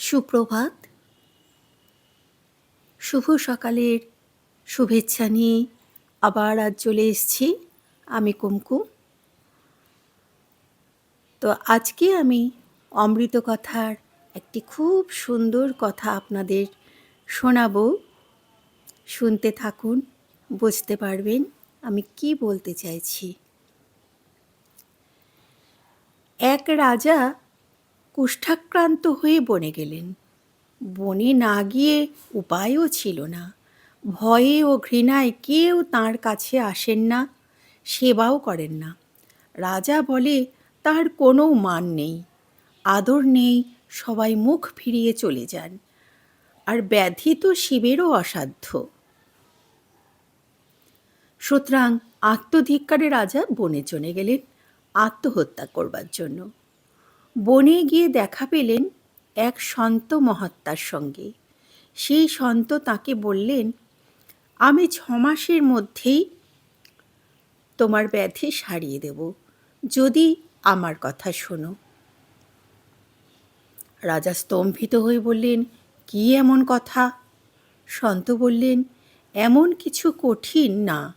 সুপ্রভাত। শুভ সকালের শুভেচ্ছা নিয়ে আবার আজ চলে এসছি আমি কুমকুম তো আজকে আমি অমৃত কথার একটি খুব সুন্দর কথা আপনাদের শোনাবো। শুনতে থাকুন, বুঝতে পারবেন আমি কি বলতে চাইছি। এক রাজা কুষ্ঠাক্রান্ত হয়ে বনে গেলেন। বনে না গিয়ে উপায়ও ছিল না। ভয়ে ও ঘৃণায় কেউ তাঁর কাছে আসেন না, সেবাও করেন না। রাজা বলে, তার কোনো মান নেই। আদর নেই, সবাই মুখ ফিরিয়ে চলে যান। আর ব্যাধি তো শিবেরও অসাধ্য। সুতরাং আত্মধিক্কারে রাজা বনে চলে গেলেন, আত্মহত্যা করবার জন্য। বনে গিয়ে দেখা পেলেন এক সন্ত মহাত্মার সঙ্গে। সেই সন্ত তাকে বললেন, আমি ছ মাসের মধ্যেই তোমার ব্যাধি সারিয়ে দেব, যদি আমার কথা শোনো। রাজা স্তম্ভিত হয়ে বললেন, কি এমন কথা? সন্ত বললেন, এমন কিছু কঠিন না।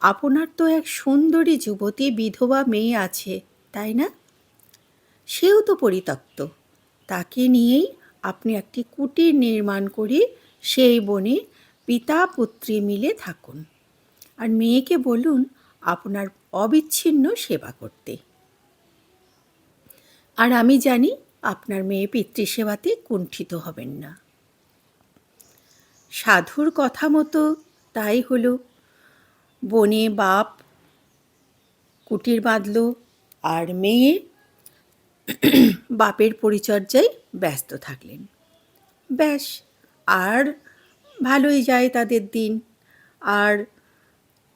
আপনার তো এক সুন্দরী যুবতী বিধবা মেয়ে আছে, তাই না? সেও তো পরিত্যক্ত। তাকে নিয়েই আপনি একটি কুটির নির্মাণ করে, সেই বনে পিতা পুত্রী মিলে থাকুন। আর মেয়েকে বলুন আপনার অবিচ্ছিন্ন সেবা করতে। আর আমি জানি আপনার মেয়ে পিতৃসেবাতে কুণ্ঠিত হবেন না। সাধুর কথা মতো তাই হলো, বনে বাপ কুটির বাঁধল, আর মেয়ে বাপের পরিচর্যায় ব্যস্ত থাকলেন। ব্যাস, আর ভালোই যায় তাদের দিন। আর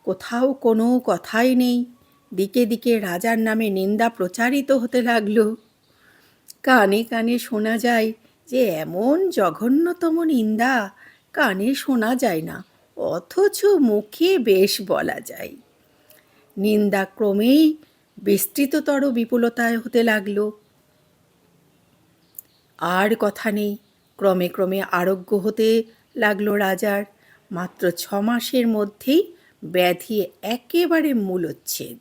কোথাও কোনো কথাই নেই। দিকে দিকে রাজার নামে নিন্দা প্রচারিত হতে লাগল। কানে কানে শোনা যায় যে এমন জঘন্যতম নিন্দা কানে শোনা যায় না, অথচ মুখে বেশ বলা যায়। নিন্দা ক্রমেই বিস্তৃততর বিপুলতায় হতে লাগল। আর কথা নেই। ক্রমে ক্রমে আরোগ্য হতে লাগল রাজার। মাত্র ছ মাসের মধ্যেই ব্যাধি একেবারে মূলচ্ছেদ।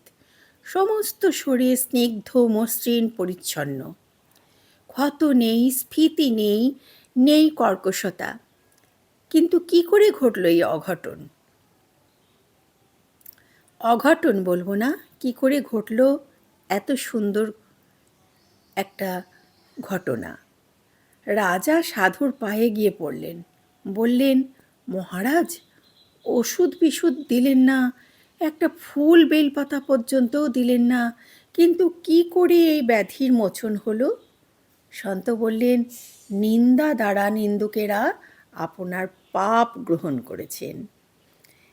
সমস্ত শরীর স্নিগ্ধ, মসৃণ, পরিচ্ছন্ন। ক্ষত নেই, স্ফীতি নেই নেই কর্কশতা। কিন্তু কি করে ঘটল এই অঘটন? অঘটন বলব না, কি করে ঘটল এত সুন্দর একটা ঘটনা। রাজা সাধুর পায়ে গিয়ে পড়লেন। বললেন, মহারাজ, ওষুধ বিশুদ দিলেন না, একটা ফুল বেলপাতা পর্যন্তও দিলেন না, কিন্তু কি করে এই ব্যাধির মোচন হলো? সন্ত বললেন, নিন্দা দ্বারা নিন্দুকেরা আপনার পাপ গ্রহণ করেছেন।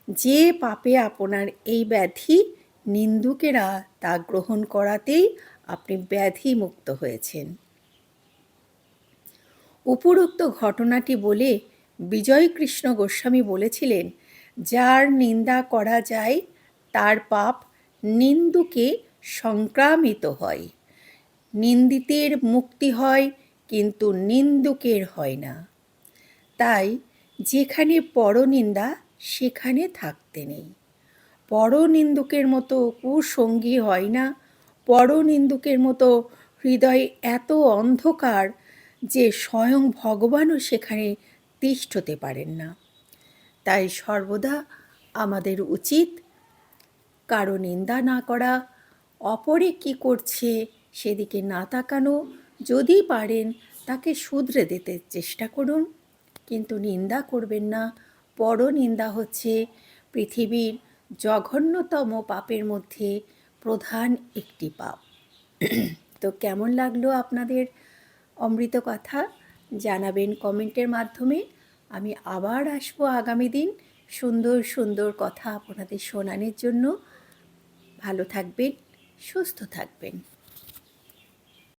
যে পাপে আপনার এই ব্যাধি, নিন্দুকেরা তা গ্রহণ করাতেই আপনি ব্যাধি মুক্ত হয়েছেন। উপরোক্ত ঘটনাটি বলে বিজয়কৃষ্ণ গোস্বামী বলেছিলেন, যার নিন্দা করা যায়, তার পাপ নিন্দুকে সংক্রামিত হয়। নিন্দিতের মুক্তি হয়, কিন্তু নিন্দুকের হয় না। তাই যেখানে পরনিন্দা, সেখানে থাকতে নেই। পরনিন্দুকের মতো কুসঙ্গী হয় না। পরনিন্দুকের মতো হৃদয় এত অন্ধকার যে স্বয়ং ভগবানও সেখানে তিষ্ঠতে পারেন না। তাই সর্বদা আমাদের উচিত কারও নিন্দা না করা, অপরে কি করছে সেদিকে না তাকানো, যদি পারেন তাকে শুধরে দিতে চেষ্টা করুন। কিন্তু নিন্দা করবেন না পরনিন্দা হচ্ছে পৃথিবীর জঘন্যতম পাপের মধ্যে প্রধান একটি পাপ। তো কেমন লাগল আপনাদের অমৃত কথা জানাবেন কমেন্টের মাধ্যমে। আমি আবার আসব আগামী দিন সুন্দর সুন্দর কথা আপনাদের শোনানোর জন্য। ভালো থাকবেন, সুস্থ থাকবেন।